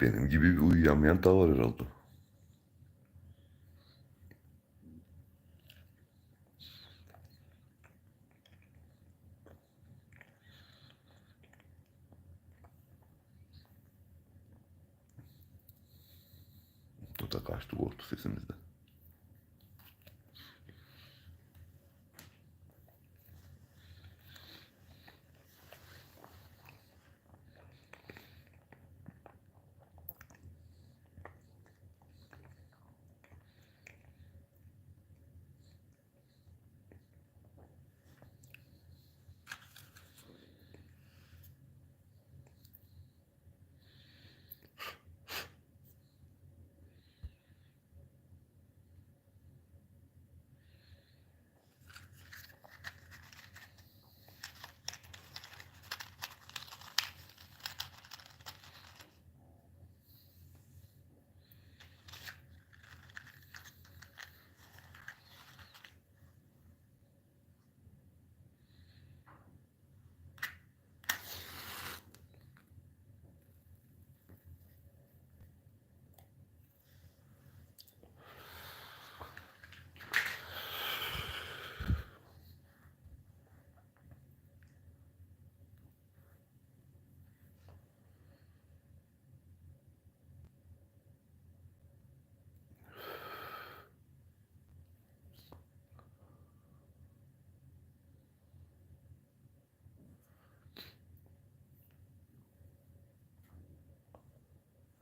Benim gibi bir uyuyamayan da var herhalde. Bu da kaçtı korktu sesimizden.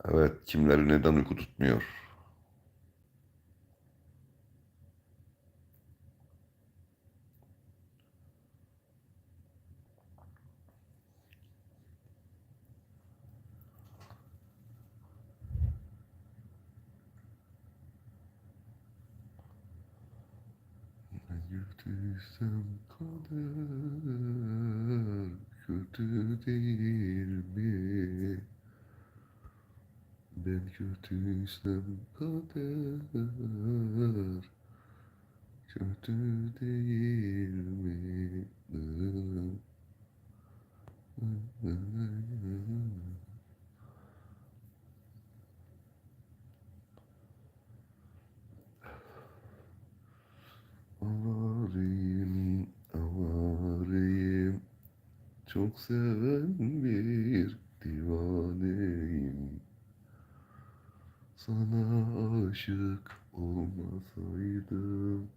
Evet, kimleri neden uyku tutmuyor? Gördüysem kader kötü değil mi? Ben kötüysem kader kötü değil mi? Avareyim, avareyim, çok seven bir divaneyim. Sana aşık olmasaydım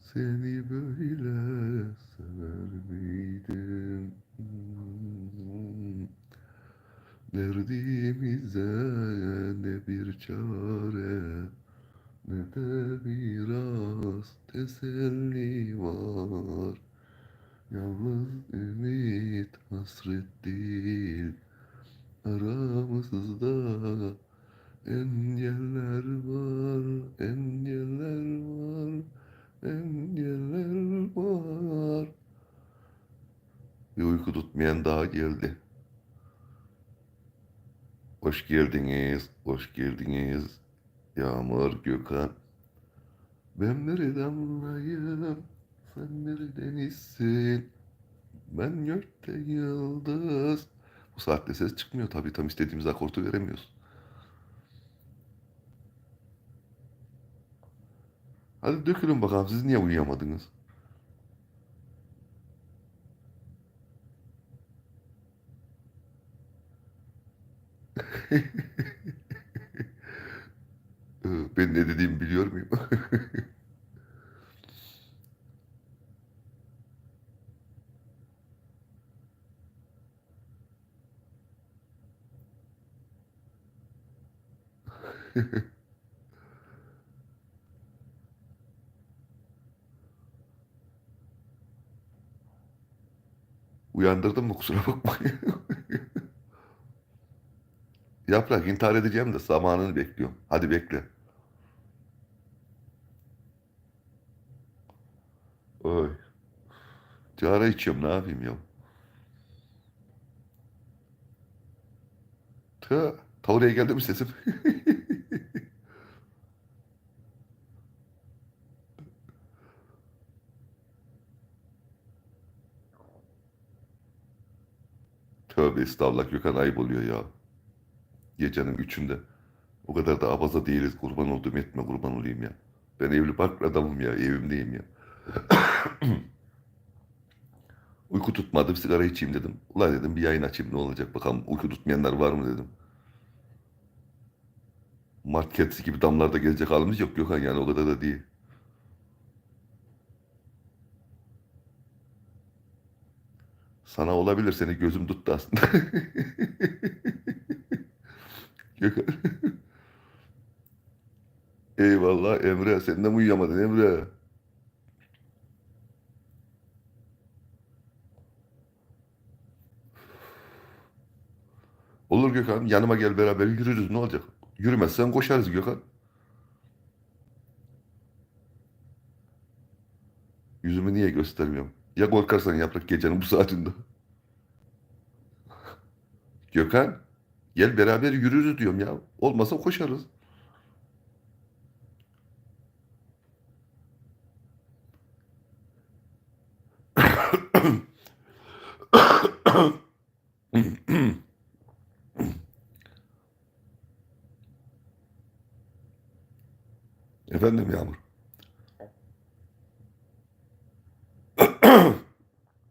Seni böyle sever miydim? Derdimize ne bir çare Ne de biraz teselli var Yalnız ümit hasret değil Aramızda Engeller var, engeller var, engeller var. Bir uyku tutmayan daha geldi. Hoş geldiniz, hoş geldiniz. Yağmur, Gökhan. Ben neredenlayım, sen neredenizsin? Ben gökte yıldız. Bu saatte ses çıkmıyor tabii, tam istediğimiz akortu veremiyoruz. Hadi dökülün bakalım siz niye uyuyamadınız? Ben ne dediğimi biliyor muyum? Uyandırdım mı kusura bakmayın. Yaprak intihar edeceğim de zamanını bekliyorum. Hadi bekle. Oy. Sigara içiyorum ne yapayım ya? Ta oraya geldi mi sesim? Tövbe estağfurullah Gökhan ayıp oluyor ya. Gecenin üçünde. O kadar da abaza değiliz. Kurban olduğum etme kurban olayım ya. Ben evli barklı adamım ya. Evimdeyim ya. Uyku tutmadı. Bir sigara içeyim dedim. Ulan dedim bir yayın açayım ne olacak bakalım. Uyku tutmayanlar var mı dedim. Mart gibi damlarda gelecek halimiz yok Gökhan yani o kadar da değil. Sana olabilir seni gözüm tuttu aslında. Eyvallah Emre. Sen de mi uyuyamadın Emre? Olur Gökhan. Yanıma gel beraber yürürüz. Ne olacak? Yürümezsen koşarız Gökhan. Yüzümü niye göstermiyorum? Ya korkarsan yaprak gecenin bu saatinde. Gökhan. Gel beraber yürürüz diyorum ya. Olmasa koşarız. Efendim Yağmur.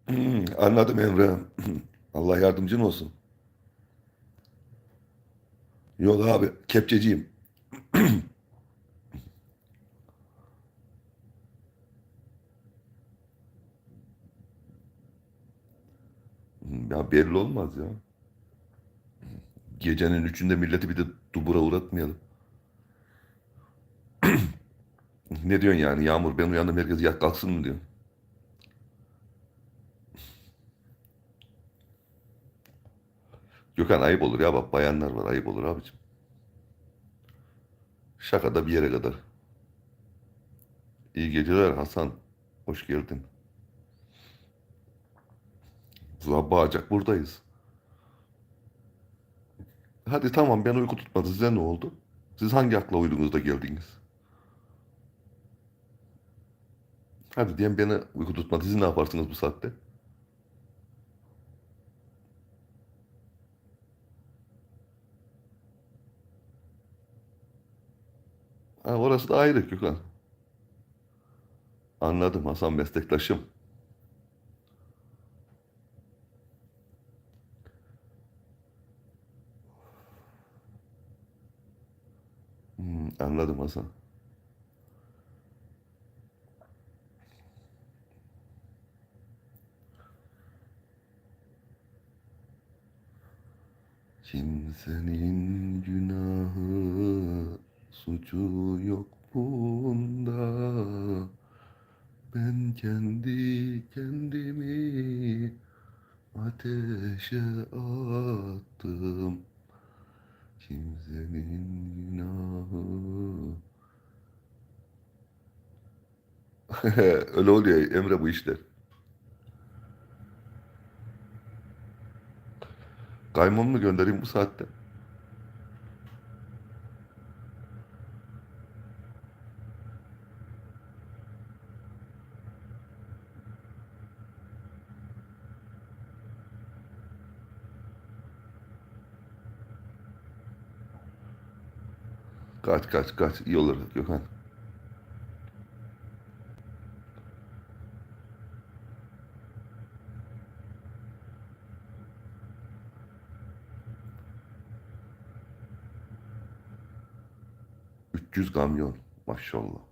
Hmm, Anladım Emre. Allah yardımcın olsun. Yok abi, kepçeciyim. Ya belli olmaz ya. Gecenin üçünde milleti bir de dubura uğratmayalım. Ne diyorsun yani Yağmur ben uyandım herkes yat kalksın mı diyorsun? Gökhan ayıp olur ya bak bayanlar var ayıp olur abicim. Şaka da bir yere kadar. İyi geceler Hasan. Hoş geldin. Zuhal Bağcak buradayız. Hadi tamam ben uyku tutmadı. Size ne oldu? Siz hangi akla uydunuz geldiniz? Hadi diyen beni uyku tutmadı. Siz ne yaparsınız bu saatte? Ha, orası da ayrı Gökhan. Anladım Hasan meslektaşım. Hmm, anladım Hasan. Kimsenin günahı, suçu yok bunda. Ben kendi kendimi ateşe attım. Kimsenin günahı. Öyle oluyor Emre bu işler. Kaymon mu göndereyim bu saatte? Kaç kaç kaç iyi olur Gökhan. Üç yüz kamyon maşallah.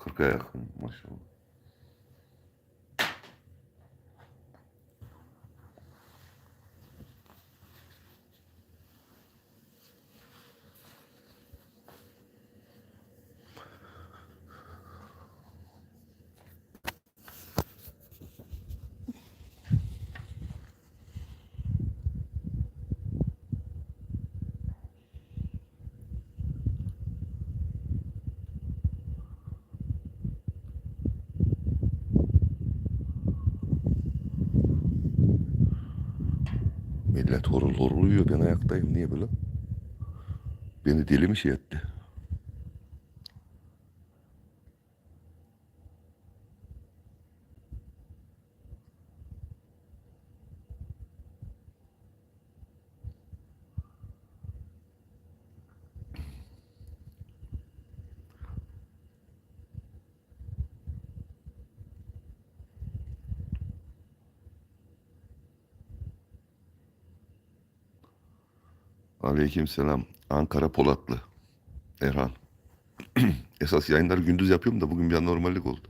Kırka yakın maşallah. Millet horul horul uyuyor ben ayaktayım niye böyle? Beni deli mi şey etti? Aleykümselam. Ankara Polatlı. Erhan. Esas yayınları gündüz yapıyorum da bugün bir anormallik oldu.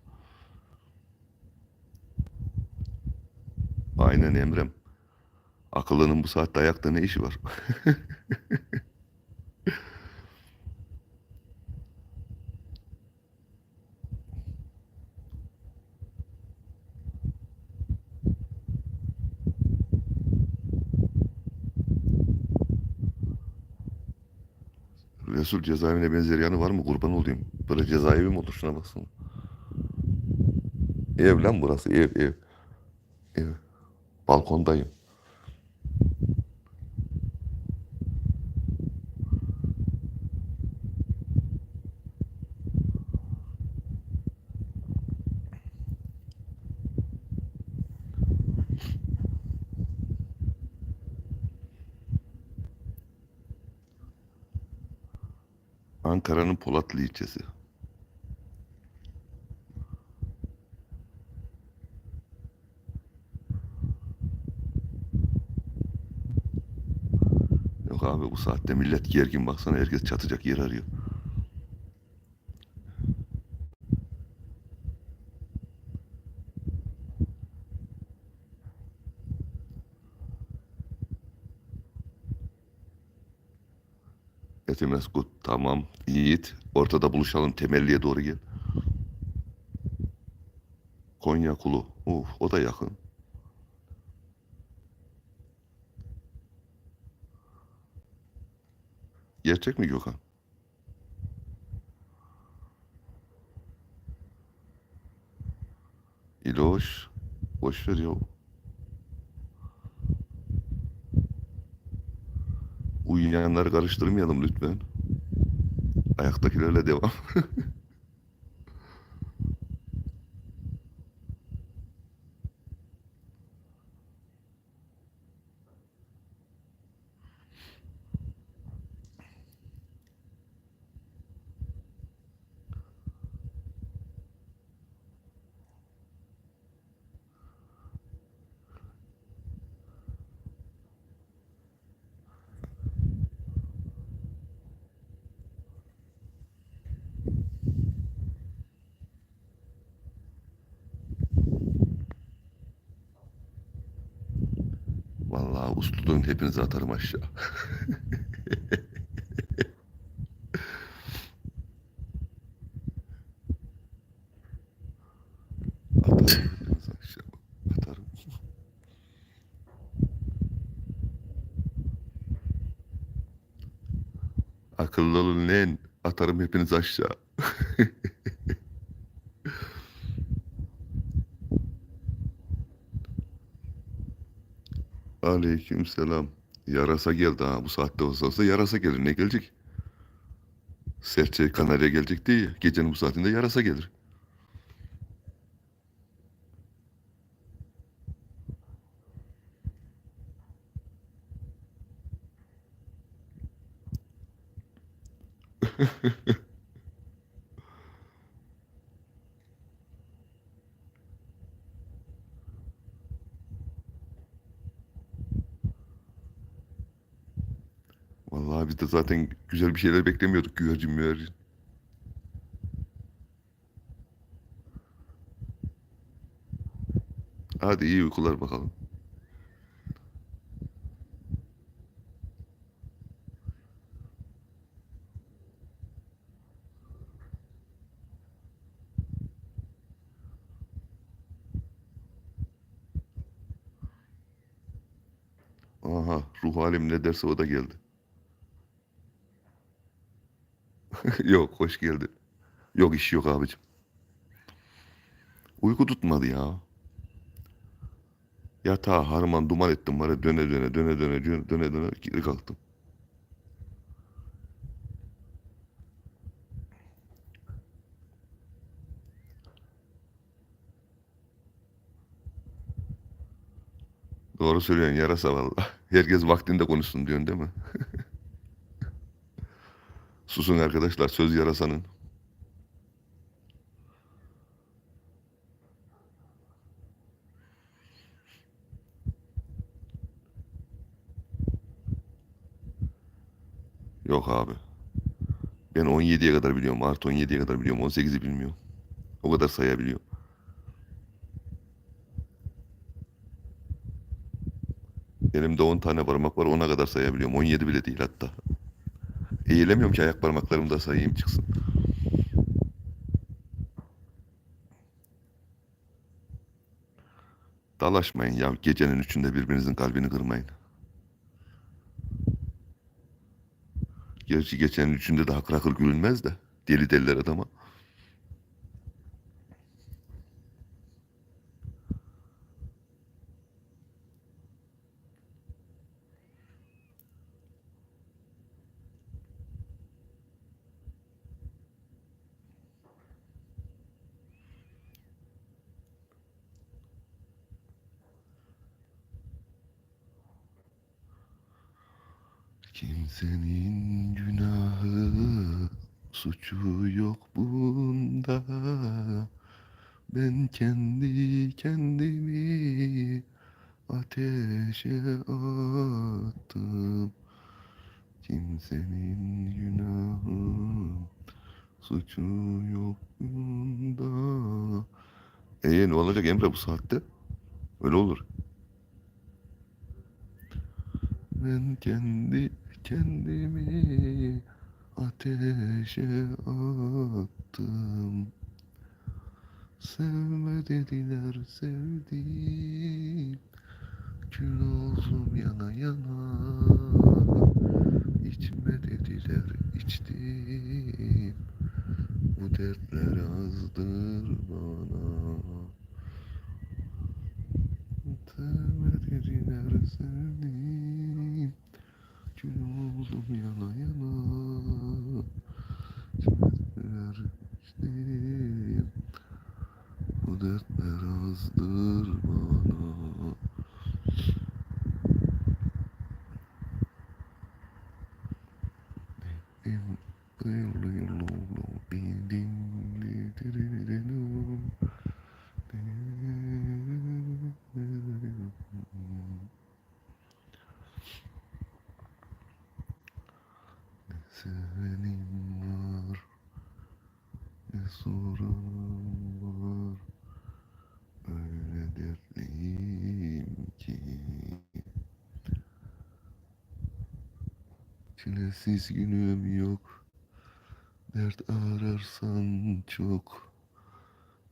Aynen Emrem. Akıllının bu saatte ayakta ne işi var? Resul cezaevine benzer yanı var mı? Kurban olayım. Böyle cezaevi mi olur? Şuna baksana. Ev lan burası. Ev ev. Ev. Balkondayım. Ankara'nın Polatlı ilçesi. Yok abi bu saatte millet gergin baksana herkes çatacak yer arıyor. Etimeskut tamam. Yiğit ortada buluşalım temelliye doğru gel. Konya Kulu. Uf, o da yakın. Gerçek mi Gökhan? İloş. Boş ver. Uyuyanları karıştırmayalım lütfen. Ayaktakilerle devam. Usluluğun hepinizi atarım aşağı. Atarım aşağı. Atarım. Akıllı olun lan. Atarım hepinizi aşağı. Aleyküm selam. Yarasa geldi ha. Bu saatte olsa olsa yarasa gelir. Ne gelecek? Serçe kanarya gelecek değil. Gecenin bu saatinde yarasa gelir. Vallahi biz de zaten güzel bir şeyler beklemiyorduk güvercin müvercin. Hadi iyi uykular bakalım. Aha ruh halim ne derse o da geldi. yok hoş geldin. Yok iş yok abicim. Uyku tutmadı ya. Yatağa harman duman ettim var döne döne döne döne döne döne, döne geri kalktım. Doğru söylüyorsun yarasa valla. Herkes vaktinde konuşsun diyorsun değil mi? Susun arkadaşlar söz yarasanın. Yok abi. Ben 17'ye kadar biliyorum. Artı 17'ye kadar biliyorum. 18'i bilmiyorum. O kadar sayabiliyorum. Elimde 10 tane parmak var. Ona kadar sayabiliyorum. 17 bile değil hatta. Eğilemiyorum ki ayak parmaklarımı da sayayım çıksın. Dalaşmayın ya. Gecenin üçünde birbirinizin kalbini kırmayın. Gerçi gecenin üçünde de hakır gülünmez de. Deli deliler adama. Kimsenin günahı, suçu yok bunda. Ben kendi kendimi ateşe attım. Kimsenin günahı, suçu yok bunda. E ne olacak Emre bu saatte? Öyle olur. Ben kendi kendimi ateşe attım. Sevme dediler sevdim. Kül oldum yana yana. İçme dediler içtim. Bu dertler azdır bana. Sevme dediler sevdim. Kül oldum yana yana. İçmediler içtim. Bu dertler azdır bana. Em- Ne sevenim var, ne soranım var. Öyle dertliyim ki Çilesiz günüm yok. Dert ararsan çok.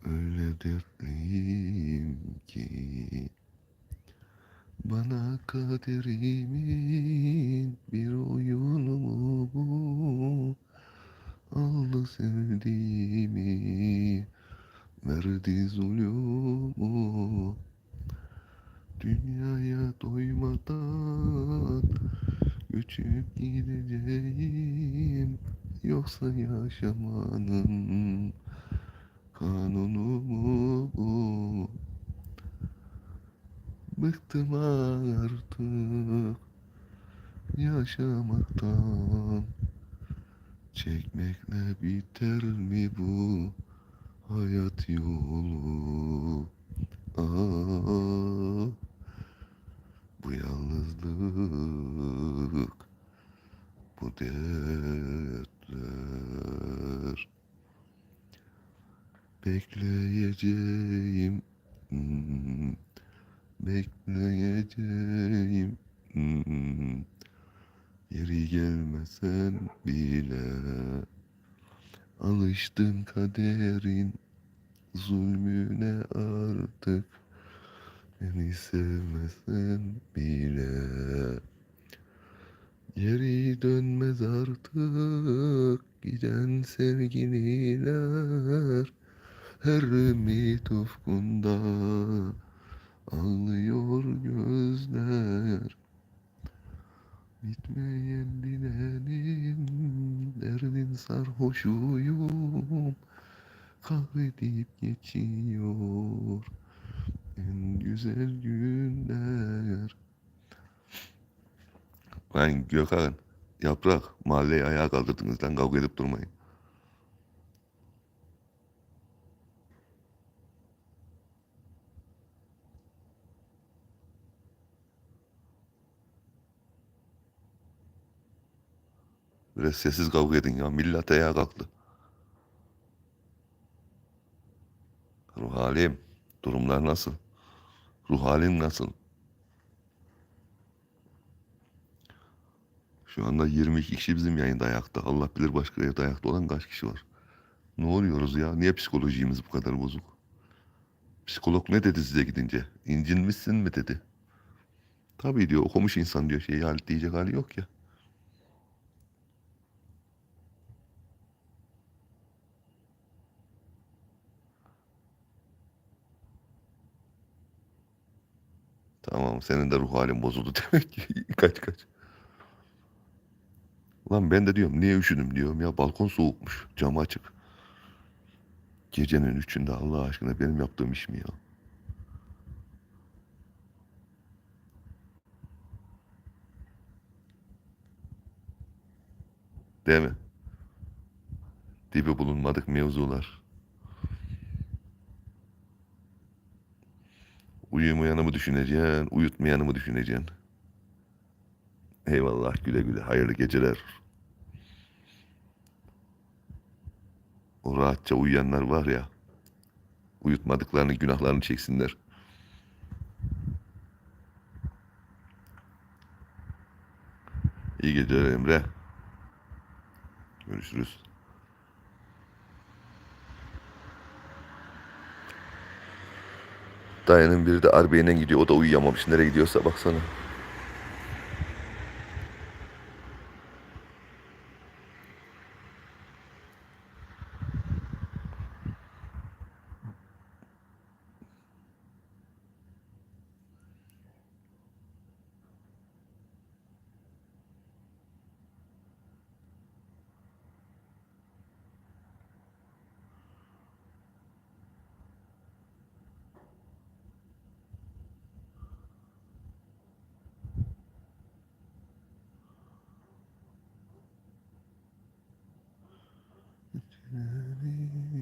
Öyle dertliyim ki? Bana kaderimin 思念什么呢？Bekleyeceğim. Hmm, Bekleyeceğim. Hmm, Yeri gelmesen bile. Alıştım kaderin zulmüne artık. Beni sevmesen bile. Geri dönmez artık. Giden sevgililer Her ümit ufkunda ağlıyor gözler Bitmeyen dilenin derdin sarhoşuyum Kahredip geçiyor En güzel günler. Lan Gökhan, Yaprak, mahalleyi ayağa kaldırdınız lan kavga edip durmayın. Biraz sessiz kavga edin ya. Millet ayağa kalktı. Ruh halim, durumlar nasıl? Ruh halin nasıl? Şu anda 22 kişi bizim yayında ayakta. Allah bilir başka yerde ayakta olan kaç kişi var. Ne oluyoruz ya? Niye psikolojimiz bu kadar bozuk? Psikolog ne dedi size gidince? İncinmişsin mi dedi. Tabii diyor okumuş insan diyor şeyi diyecek hali yok ya. Tamam senin de ruh halin bozuldu demek ki. kaç kaç. Lan ben de diyorum niye üşüdüm diyorum ya balkon soğukmuş camı açık. Gecenin üçünde Allah aşkına benim yaptığım iş mi ya? Değil mi? Dibi bulunmadık mevzular. Uyumayanı mı düşüneceksin, uyutmayanı mı düşüneceksin? Eyvallah güle güle, hayırlı geceler. O rahatça uyuyanlar var ya, uyutmadıklarını, günahlarını çeksinler. İyi geceler Emre. Görüşürüz. Dayanın biri de Arbe'yle gidiyor. O da uyuyamamış. Nereye gidiyorsa baksana.